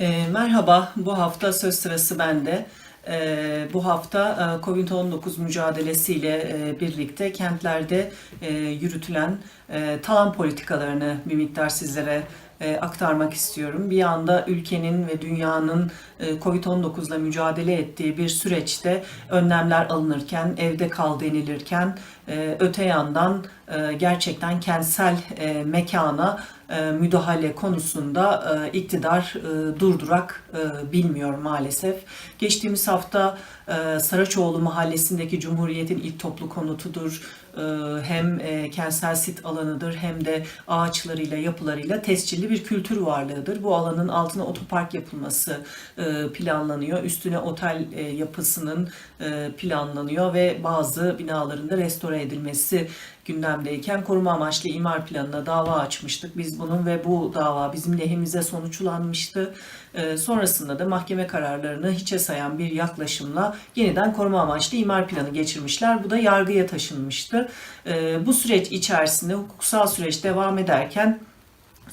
E, merhaba, bu hafta söz sırası bende. E, bu hafta e, COVID-19 mücadelesiyle e, birlikte kentlerde e, yürütülen e, talan politikalarını bir miktar sizlere e, aktarmak istiyorum. Bir yanda ülkenin ve dünyanın e, COVID-19 ile mücadele ettiği bir süreçte önlemler alınırken, evde kal denilirken, e, öte yandan e, gerçekten kentsel e, mekana müdahale konusunda e, iktidar e, durdurak e, bilmiyor maalesef. Geçtiğimiz hafta e, Saraçoğlu mahallesindeki Cumhuriyet'in ilk toplu konutudur. E, hem e, kentsel sit alanıdır hem de ağaçlarıyla yapılarıyla tescilli bir kültür varlığıdır. Bu alanın altına otopark yapılması e, planlanıyor. Üstüne otel e, yapısının e, planlanıyor ve bazı binaların da restore edilmesi gündemdeyken koruma amaçlı imar planına dava açmıştık. Biz bunun ve bu dava bizim lehimize sonuçlanmıştı. Ee, sonrasında da mahkeme kararlarını hiçe sayan bir yaklaşımla yeniden koruma amaçlı imar planı geçirmişler. Bu da yargıya taşınmıştı. Ee, bu süreç içerisinde hukuksal süreç devam ederken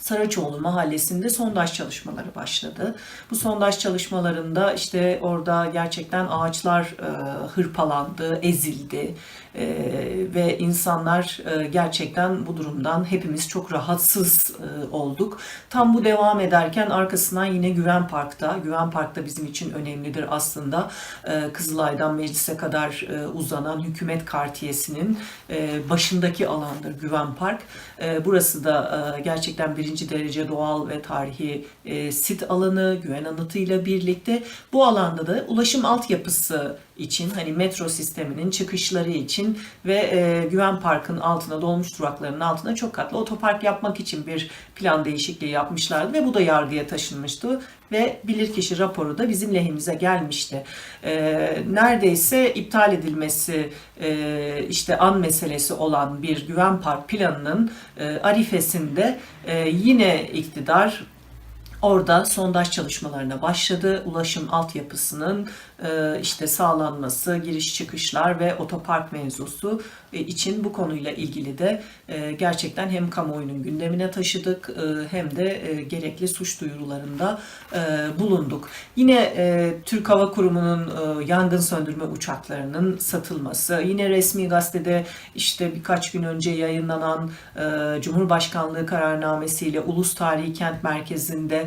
Saraçoğlu mahallesinde sondaj çalışmaları başladı. Bu sondaj çalışmalarında işte orada gerçekten ağaçlar e, hırpalandı, ezildi e, ve insanlar e, gerçekten bu durumdan hepimiz çok rahatsız e, olduk. Tam bu devam ederken arkasından yine Güven Park'ta, Güven Park'ta bizim için önemlidir aslında e, Kızılay'dan meclise kadar e, uzanan hükümet kartiyesinin e, başındaki alandır Güven Park. E, burası da e, gerçekten birinci derece doğal ve tarihi e, sit alanı, güven anıtıyla birlikte bu alanda da ulaşım altyapısı için hani metro sisteminin çıkışları için ve e, Güven Park'ın altına dolmuş duraklarının altına çok katlı otopark yapmak için bir plan değişikliği yapmışlardı ve bu da yargıya taşınmıştı ve bilirkişi raporu da bizim lehimize gelmişti. E, neredeyse iptal edilmesi e, işte an meselesi olan bir Güven Park planının e, arifesinde e, yine iktidar Orada sondaj çalışmalarına başladı. Ulaşım altyapısının e, işte sağlanması, giriş çıkışlar ve otopark mevzusu e, için bu konuyla ilgili de e, gerçekten hem kamuoyunun gündemine taşıdık hem de gerekli suç duyurularında bulunduk. Yine Türk Hava Kurumu'nun yangın söndürme uçaklarının satılması, yine resmi gazetede işte birkaç gün önce yayınlanan Cumhurbaşkanlığı kararnamesiyle Ulus Tarihi Kent Merkezi'nde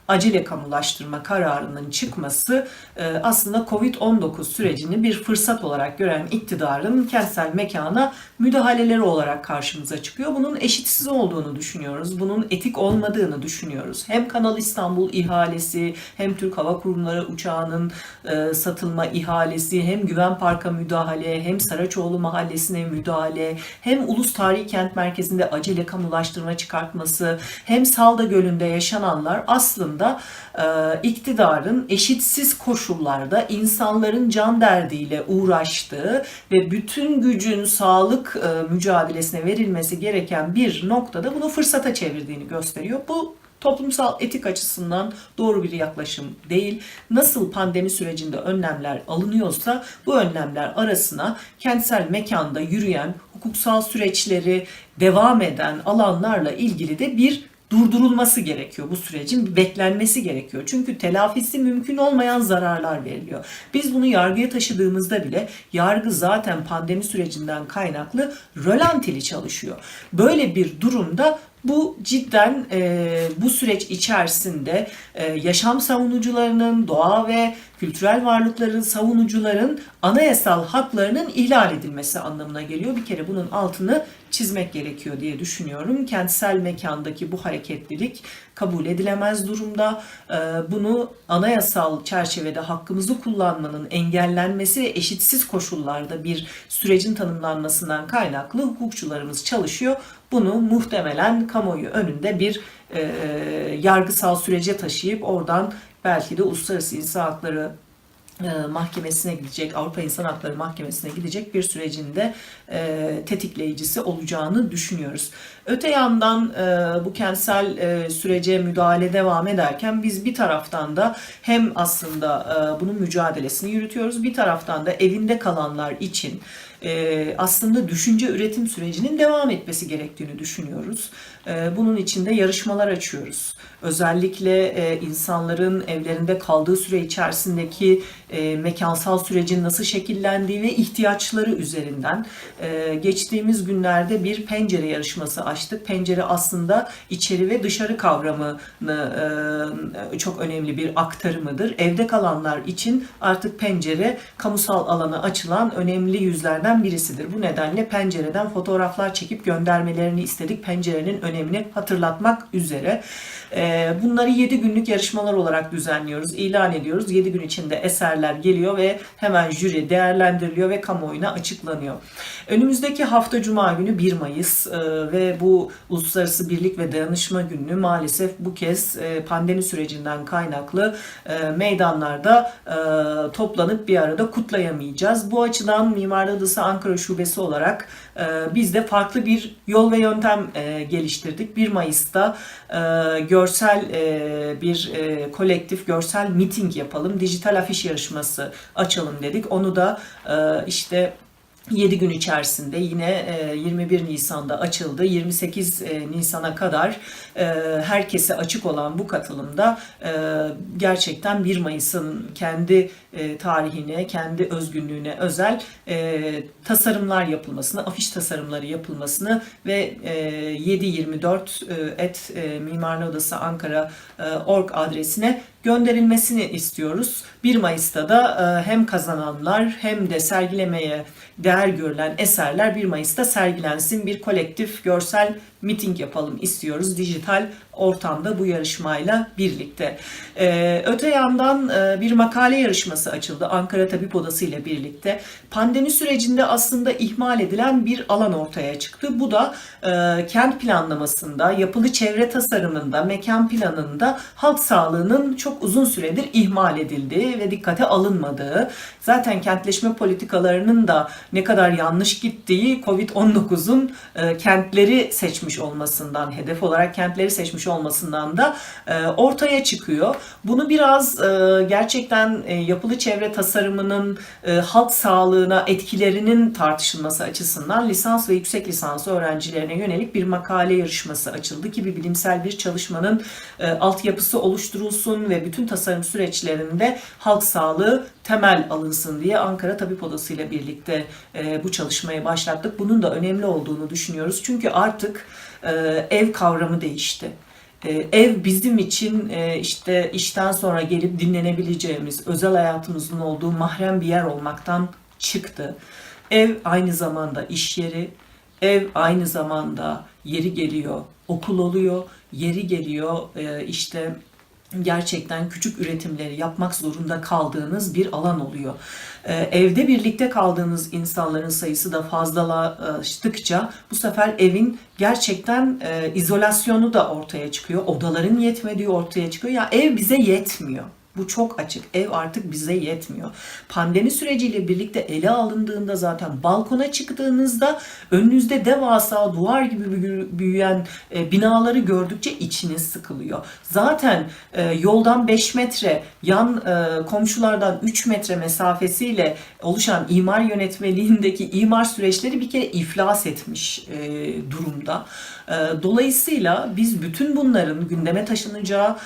acele kamulaştırma kararının çıkması e, aslında Covid-19 sürecini bir fırsat olarak gören iktidarın kentsel mekana müdahaleleri olarak karşımıza çıkıyor. Bunun eşitsiz olduğunu düşünüyoruz. Bunun etik olmadığını düşünüyoruz. Hem Kanal İstanbul ihalesi, hem Türk Hava Kurumları uçağının e, satılma ihalesi, hem Güven Park'a müdahale, hem Saraçoğlu Mahallesi'ne müdahale, hem Ulus Tarihi Kent Merkezi'nde acele kamulaştırma çıkartması, hem Salda Gölü'nde yaşananlar aslında e, iktidarın eşitsiz koşullarda insanların can derdiyle uğraştığı ve bütün gücün sağlık e, mücadelesine verilmesi gereken bir noktada bunu fırsata çevirdiğini gösteriyor. Bu toplumsal etik açısından doğru bir yaklaşım değil. Nasıl pandemi sürecinde önlemler alınıyorsa bu önlemler arasına kentsel mekanda yürüyen, hukuksal süreçleri devam eden alanlarla ilgili de bir durdurulması gerekiyor bu sürecin beklenmesi gerekiyor. Çünkü telafisi mümkün olmayan zararlar veriliyor. Biz bunu yargıya taşıdığımızda bile yargı zaten pandemi sürecinden kaynaklı rölantili çalışıyor. Böyle bir durumda bu cidden e, bu süreç içerisinde e, yaşam savunucularının, doğa ve kültürel varlıkların savunucuların anayasal haklarının ihlal edilmesi anlamına geliyor. Bir kere bunun altını çizmek gerekiyor diye düşünüyorum. Kentsel mekandaki bu hareketlilik kabul edilemez durumda. E, bunu anayasal çerçevede hakkımızı kullanmanın engellenmesi ve eşitsiz koşullarda bir sürecin tanımlanmasından kaynaklı hukukçularımız çalışıyor. Bunu muhtemelen kamuoyu önünde bir e, yargısal sürece taşıyıp oradan belki de Uluslararası İnsan Hakları e, mahkemesine gidecek, Avrupa İnsan Hakları Mahkemesi'ne gidecek bir sürecinde e, tetikleyicisi olacağını düşünüyoruz. Öte yandan e, bu kentsel e, sürece müdahale devam ederken biz bir taraftan da hem aslında e, bunun mücadelesini yürütüyoruz, bir taraftan da evinde kalanlar için e, aslında düşünce üretim sürecinin devam etmesi gerektiğini düşünüyoruz. E, bunun için de yarışmalar açıyoruz. Özellikle e, insanların evlerinde kaldığı süre içerisindeki e, mekansal sürecin nasıl şekillendiği ve ihtiyaçları üzerinden e, geçtiğimiz günlerde bir pencere yarışması açtık. Pencere aslında içeri ve dışarı kavramını e, çok önemli bir aktarımıdır. Evde kalanlar için artık pencere kamusal alana açılan önemli yüzlerden birisidir. Bu nedenle pencereden fotoğraflar çekip göndermelerini istedik. Pencerenin önemini hatırlatmak üzere. E, bunları 7 günlük yarışmalar olarak düzenliyoruz, ilan ediyoruz. 7 gün içinde eserler geliyor ve hemen jüri değerlendiriliyor ve kamuoyuna açıklanıyor. Önümüzdeki hafta Cuma günü 1 Mayıs e, ve bu Uluslararası Birlik ve Dayanışma Günü'nü maalesef bu kez e, pandemi sürecinden kaynaklı e, meydanlarda toplanıp bir arada kutlayamayacağız. Bu açıdan Mimarlar Odası Ankara Şubesi olarak e, biz de farklı bir yol ve yöntem e, geliştirdik. 1 Mayıs'ta e, görsel e, bir e, kolektif görsel miting yapalım, dijital afiş yarışması açalım dedik. Onu da e, işte 7 gün içerisinde yine e, 21 Nisan'da açıldı. 28 e, Nisan'a kadar e, herkese açık olan bu katılımda e, gerçekten 1 Mayıs'ın kendi e, tarihine, kendi özgünlüğüne özel e, tasarımlar yapılmasını, afiş tasarımları yapılmasını ve e, 724 e, et e, Mimarlı Odası Ankara e, org adresine gönderilmesini istiyoruz. 1 Mayıs'ta da e, hem kazananlar hem de sergilemeye değer görülen eserler 1 Mayıs'ta sergilensin. Bir kolektif görsel miting yapalım istiyoruz dijital ortamda bu yarışmayla birlikte. Ee, öte yandan e, bir makale yarışması açıldı Ankara Tabip Odası ile birlikte. Pandemi sürecinde aslında ihmal edilen bir alan ortaya çıktı. Bu da e, kent planlamasında, yapılı çevre tasarımında, mekan planında halk sağlığının çok uzun süredir ihmal edildiği ve dikkate alınmadığı, zaten kentleşme politikalarının da ne kadar yanlış gittiği Covid-19'un e, kentleri seçmiş olmasından, hedef olarak kentleri seçmiş olmasından da e, ortaya çıkıyor. Bunu biraz e, gerçekten yapılı çevre tasarımının halk sağlığına etkilerinin tartışılması açısından lisans ve yüksek lisans öğrencilerine yönelik bir makale yarışması açıldı ki bir bilimsel bir çalışmanın e, altyapısı oluşturulsun ve bütün tasarım süreçlerinde halk sağlığı temel alınsın diye Ankara Tabip Odası ile birlikte e, bu çalışmayı başlattık. Bunun da önemli olduğunu düşünüyoruz. Çünkü artık e, ev kavramı değişti. E, ev bizim için e, işte işten sonra gelip dinlenebileceğimiz, özel hayatımızın olduğu mahrem bir yer olmaktan çıktı. Ev aynı zamanda iş yeri, ev aynı zamanda yeri geliyor, okul oluyor, yeri geliyor e, işte gerçekten küçük üretimleri yapmak zorunda kaldığınız bir alan oluyor. Ee, evde birlikte kaldığınız insanların sayısı da fazlalaştıkça bu sefer evin gerçekten e, izolasyonu da ortaya çıkıyor. Odaların yetmediği ortaya çıkıyor. Ya ev bize yetmiyor. Bu çok açık. Ev artık bize yetmiyor. Pandemi süreciyle birlikte ele alındığında zaten balkona çıktığınızda önünüzde devasa duvar gibi büyüyen e, binaları gördükçe içiniz sıkılıyor. Zaten e, yoldan 5 metre, yan e, komşulardan 3 metre mesafesiyle oluşan imar yönetmeliğindeki imar süreçleri bir kere iflas etmiş durumda. Dolayısıyla biz bütün bunların gündeme taşınacağı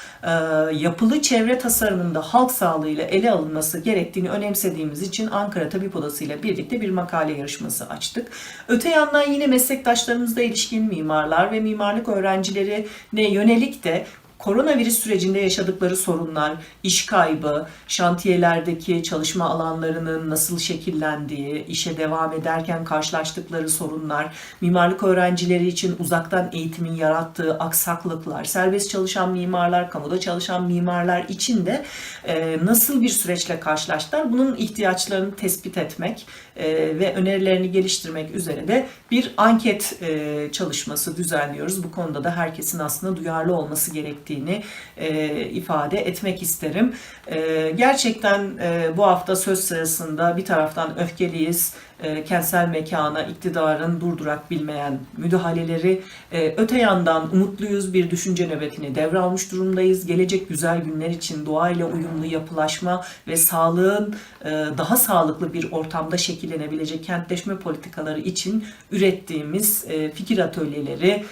yapılı çevre tasarımında halk sağlığıyla ele alınması gerektiğini önemsediğimiz için Ankara Tabip Odası ile birlikte bir makale yarışması açtık. Öte yandan yine meslektaşlarımızla ilişkin mimarlar ve mimarlık öğrencilerine yönelik de koronavirüs sürecinde yaşadıkları sorunlar, iş kaybı, şantiyelerdeki çalışma alanlarının nasıl şekillendiği, işe devam ederken karşılaştıkları sorunlar, mimarlık öğrencileri için uzaktan eğitimin yarattığı aksaklıklar, serbest çalışan mimarlar, kamuda çalışan mimarlar için de e, nasıl bir süreçle karşılaştılar, bunun ihtiyaçlarını tespit etmek e, ve önerilerini geliştirmek üzere de bir anket e, çalışması düzenliyoruz. Bu konuda da herkesin aslında duyarlı olması gerektiği gerektiğini e, ifade etmek isterim. E, gerçekten e, bu hafta söz sırasında bir taraftan öfkeliyiz, e, kentsel mekana iktidarın durdurak bilmeyen müdahaleleri. E, öte yandan umutluyuz bir düşünce nöbetini devralmış durumdayız. Gelecek güzel günler için doğayla uyumlu yapılaşma ve sağlığın e, daha sağlıklı bir ortamda şekillenebilecek kentleşme politikaları için ürettiğimiz fikir atölyeleri,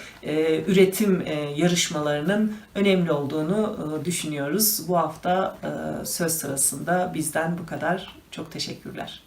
üretim yarışmalarının önemli olduğunu düşünüyoruz. Bu hafta söz sırasında bizden bu kadar. Çok teşekkürler.